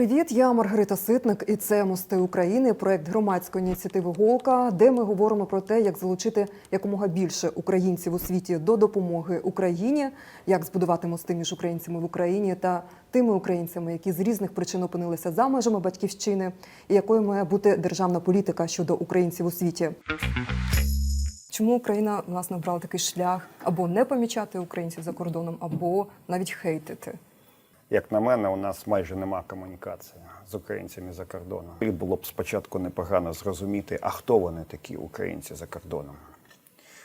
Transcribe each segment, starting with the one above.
привіт! Я Маргарита Ситник, і це Мости України, проект громадської ініціативи Голка, де ми говоримо про те, як залучити якомога більше українців у світі до допомоги Україні, як збудувати мости між українцями в Україні та тими українцями, які з різних причин опинилися за межами батьківщини, і якою має бути державна політика щодо українців у світі. Чому Україна власне обрала такий шлях або не помічати українців за кордоном, або навіть хейтити? Як на мене, у нас майже нема комунікації з українцями за кордоном. І було б спочатку непогано зрозуміти, а хто вони такі українці за кордоном,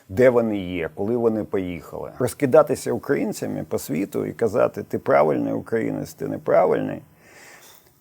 де вони є, коли вони поїхали. Розкидатися українцями по світу і казати, ти правильний українець, ти неправильний.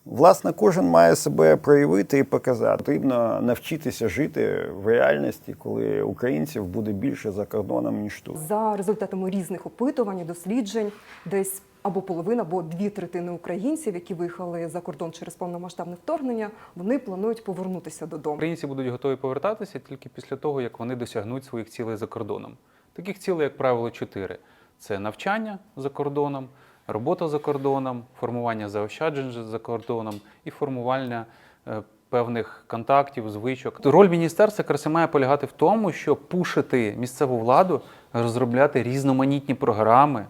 Власне, кожен має себе проявити і показати. Потрібно навчитися жити в реальності, коли українців буде більше за кордоном, ніж тут. За результатами різних опитувань, і досліджень, десь або половина, або дві третини українців, які виїхали за кордон через повномасштабне вторгнення, вони планують повернутися додому. Українці будуть готові повертатися тільки після того, як вони досягнуть своїх цілей за кордоном. Таких цілей, як правило, чотири: це навчання за кордоном, робота за кордоном, формування заощаджень за кордоном і формування е, певних контактів, звичок. Роль міністерства якраз має полягати в тому, щоб пушити місцеву владу, розробляти різноманітні програми.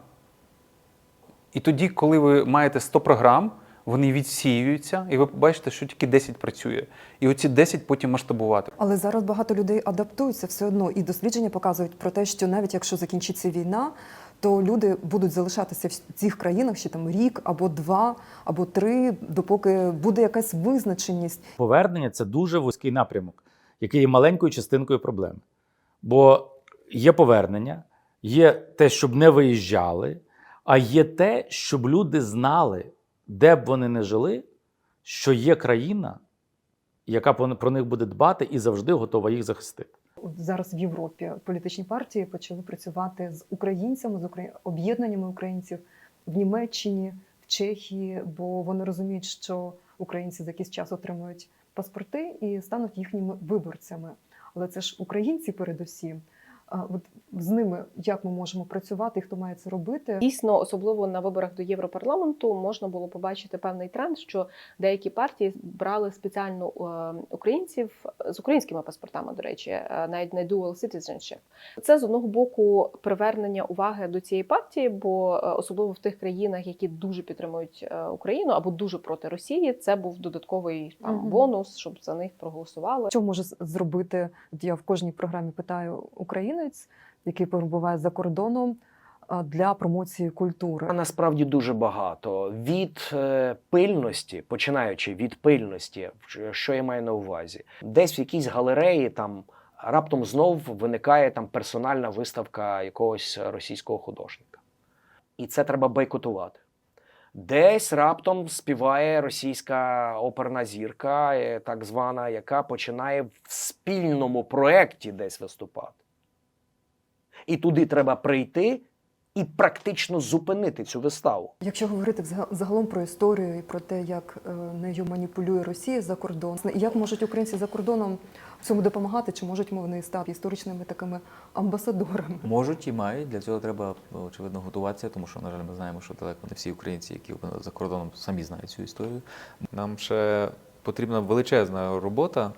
І тоді, коли ви маєте 100 програм, вони відсіюються, і ви бачите, що тільки 10 працює. І оці 10 потім масштабувати. Але зараз багато людей адаптуються все одно, і дослідження показують про те, що навіть якщо закінчиться війна, то люди будуть залишатися в цих країнах ще там рік або два, або три, допоки буде якась визначеність. Повернення це дуже вузький напрямок, який є маленькою частинкою проблеми. Бо є повернення, є те, щоб не виїжджали, а є те, щоб люди знали, де б вони не жили, що є країна, яка про них буде дбати і завжди готова їх захистити. От зараз в Європі політичні партії почали працювати з українцями, з об'єднаннями українців в Німеччині, в Чехії, бо вони розуміють, що українці за якийсь час отримують паспорти і стануть їхніми виборцями. Але це ж українці передусім. От з ними як ми можемо працювати, і хто має це робити? Дійсно, особливо на виборах до Європарламенту можна було побачити певний тренд, що деякі партії брали спеціально е, українців з українськими паспортами, до речі, е, навіть не dual citizenship. Це з одного боку привернення уваги до цієї партії, бо е, особливо в тих країнах, які дуже підтримують е, Україну або дуже проти Росії, це був додатковий там Мгм. бонус, щоб за них проголосували. Що може зробити? Я в кожній програмі питаю українець, який перебуває за кордоном для промоції культури. А насправді дуже багато. Від е, пильності, починаючи від пильності, що- я маю на увазі, десь в якійсь галереї там раптом знов виникає там персональна виставка якогось російського художника. І це треба бойкотувати. Десь раптом співає російська оперна зірка, е, так звана, яка починає в спільному проєкті десь виступати. І туди треба прийти і практично зупинити цю виставу. Якщо говорити загалом про історію і про те, як е, нею маніпулює Росія за кордон, як можуть українці за кордоном цьому допомагати, чи можуть вони стати історичними такими амбасадорами? Можуть і мають. Для цього треба очевидно готуватися, тому що, на жаль, ми знаємо, що далеко не всі українці, які за кордоном самі знають цю історію. Нам ще потрібна величезна робота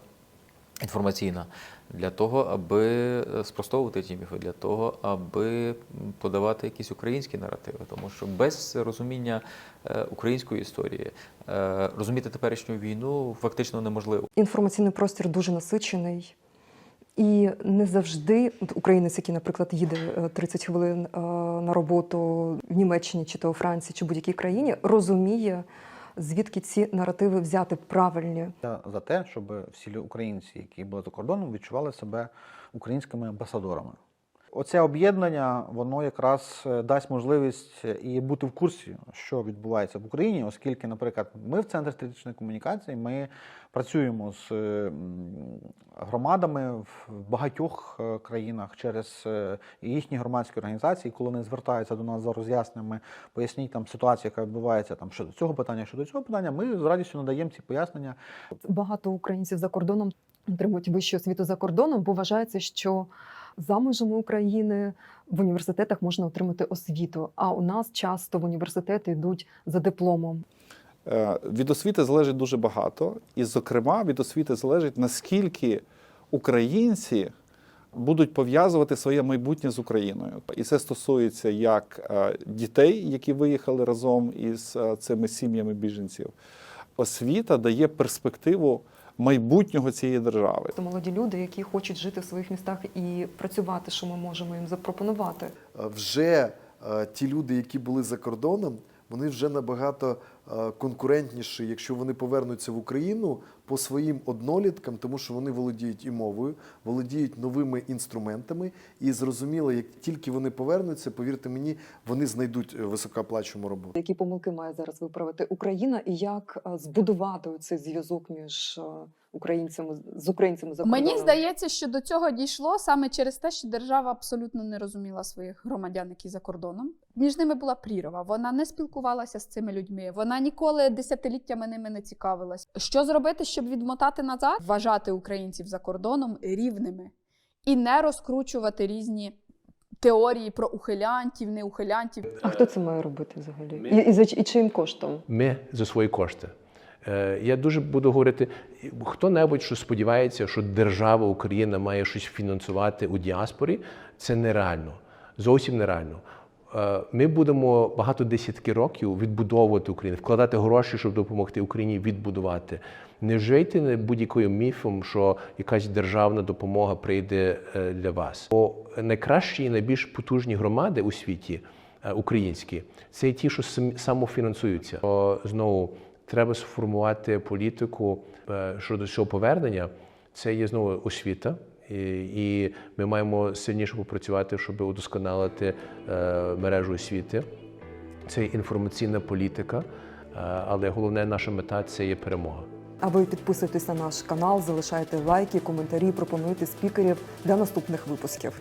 інформаційна для того, аби е, спростовувати ті міфи, для того, аби подавати якісь українські наративи, тому що без розуміння е, української історії е, розуміти теперішню війну фактично неможливо. Інформаційний простір дуже насичений. І не завжди українець, який, наприклад, їде е, 30 хвилин на роботу в Німеччині чи то у Франції чи будь-якій країні, розуміє, звідки ці наративи взяти правильні. За те, щоб всі українці, які були за кордоном, відчували себе українськими амбасадорами. Оце об'єднання воно якраз е, дасть можливість е, і бути в курсі, що відбувається в Україні, оскільки, наприклад, ми в центрі стратегічної комунікації ми працюємо з е, громадами в багатьох країнах через їхні громадські організації, коли вони звертаються до нас за роз'ясненнями, поясніть там ситуацію, яка відбувається там щодо цього питання, щодо цього питання. Ми з радістю надаємо ці пояснення. Багато українців за кордоном отримують вищу освіту за кордоном, бо вважається, що за межами України в університетах можна отримати освіту. А у нас часто в університети йдуть за дипломом. Е, Від освіти залежить дуже багато, і, зокрема, від освіти залежить, наскільки українці будуть пов'язувати своє майбутнє з Україною. І це стосується як е, дітей, які виїхали разом із е, цими сім'ями біженців. Освіта дає перспективу майбутнього цієї держави. Це молоді люди, які хочуть жити в своїх містах і працювати, що ми можемо їм запропонувати. Е, вже е, ті люди, які були за кордоном, вони вже набагато е, конкурентніші, якщо вони повернуться в Україну по своїм одноліткам, тому що вони володіють і мовою, володіють новими інструментами, і зрозуміло, як тільки вони повернуться, повірте мені, вони знайдуть е, високооплачувану роботу. Які помилки має зараз виправити Україна, і як е, збудувати цей зв'язок між українцями з українцями за кордоном? Мені здається, що до цього дійшло саме через те, що держава абсолютно не розуміла своїх громадян, які за кордоном. Між ними була прірва. Вона не спілкувалася з цими людьми. Вона ніколи десятиліттями ними не цікавилась. Що зробити, щоб відмотати назад? Вважати українців за кордоном рівними і не розкручувати різні теорії про ухилянтів, неухилянтів. А хто це має робити взагалі? І, і, за і чиїм коштом? ми за свої кошти. Е, Я дуже буду говорити, хто-небудь, що сподівається, що держава Україна має щось фінансувати у діаспорі, це нереально. Зовсім нереально. Е, Ми будемо багато десятки років відбудовувати Україну, вкладати гроші, щоб допомогти Україні відбудувати. Не жити будь-яким міфом, що якась державна допомога прийде е, для вас. Бо найкращі і найбільш потужні громади у світі е, українські це ті, що самофінансуються. Знову треба сформувати політику щодо цього повернення. Це є знову освіта. І, ми маємо сильніше попрацювати, щоб удосконалити е, мережу освіти. Це інформаційна політика, е, але головне наша мета це є перемога. А ви підписуйтесь на наш канал, залишайте лайки, коментарі, пропонуйте спікерів для наступних випусків.